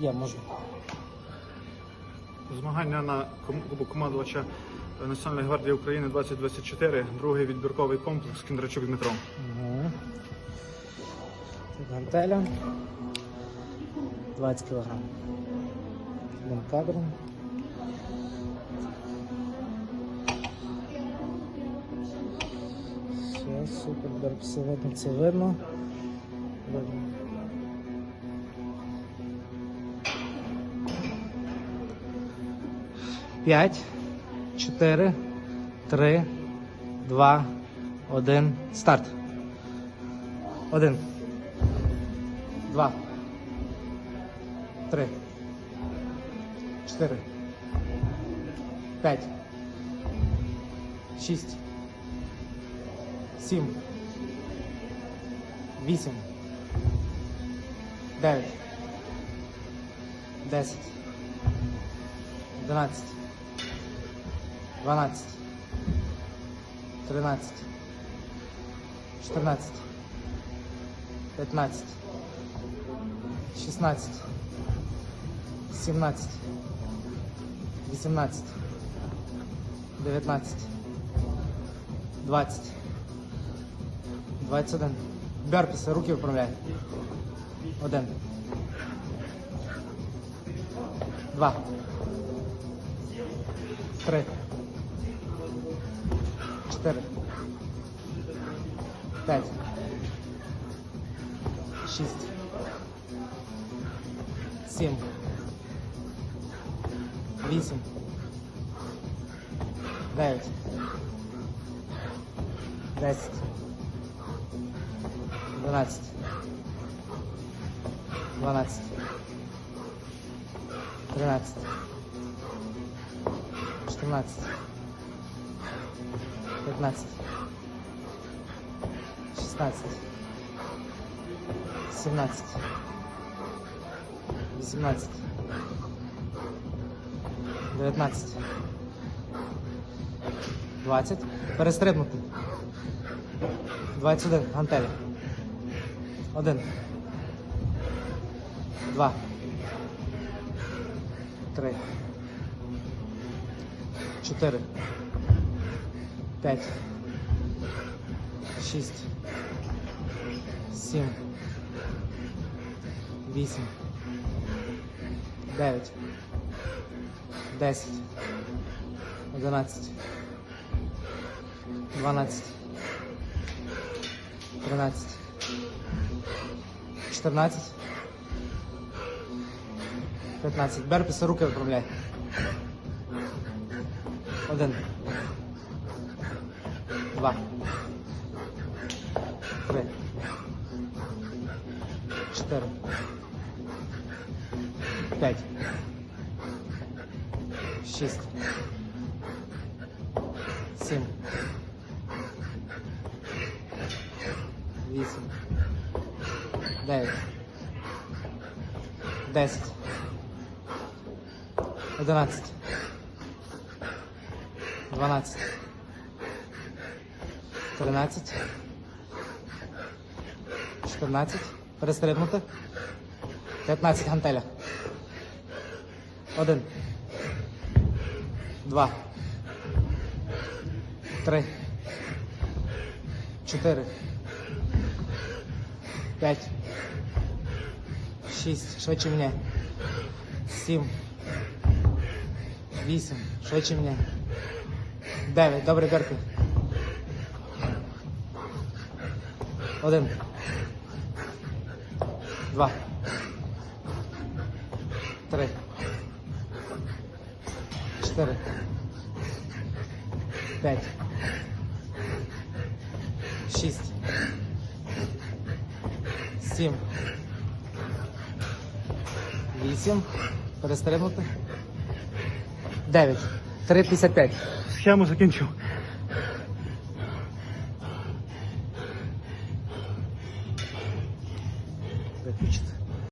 Я можу. Змагання на Кубок командувача Національної гвардії України 2024, другий відбірковий комплекс Кіндрачук Дмитро. Угу. Гантеля. 20 кг. Один кадром. Все, супер, видно, це. Видно. П'ять, чотири, три, два, один. Старт. Один. Два. Три. Чотири. П'ять. Шість. Сім. Вісім. Дев'ять. Десять. Одинадцять. Дванадцять. Тринадцять. Чотирнадцять. 15, 16, 17, 18, 19, 20, 21. Берпіси, руки виправляй. Один. Два. Три. Чотири. П'ять. Шість. Сім. Вісім. Дев'ять. Десять. Дванадцять. Дванадцять. Тринадцять. Чотирнадцять. П'ятнадцять. Шістнадцять. 17, 18, 19, 20. Перестрибнути. 21. Гантелі. 1. 2. 3. 4. 5. 6. 7. 8, 9, 10, 11, 12, 13, 14, 15. Берпіси руки виправляй. Один. Два. Три. Чотири. П'ять. Шість. Сім. Вісім. Дев'ять. Десять. Одинадцять. Дванадцять. Тринадцять. Чотирнадцять. Перестрибнути. 15 гантеля. Один. Два. Три. Чотири. П'ять. Шість. Швидше мене. Сім. Вісім. Швидше мене. Дев'ять. Добре, Берки. Один. Два. Три. Чотири. П'ять. Шість. Сім. Вісім. Перестрибнути. Дев'ять. Три п'ятдесят п'ять. Схему закінчив. включиться.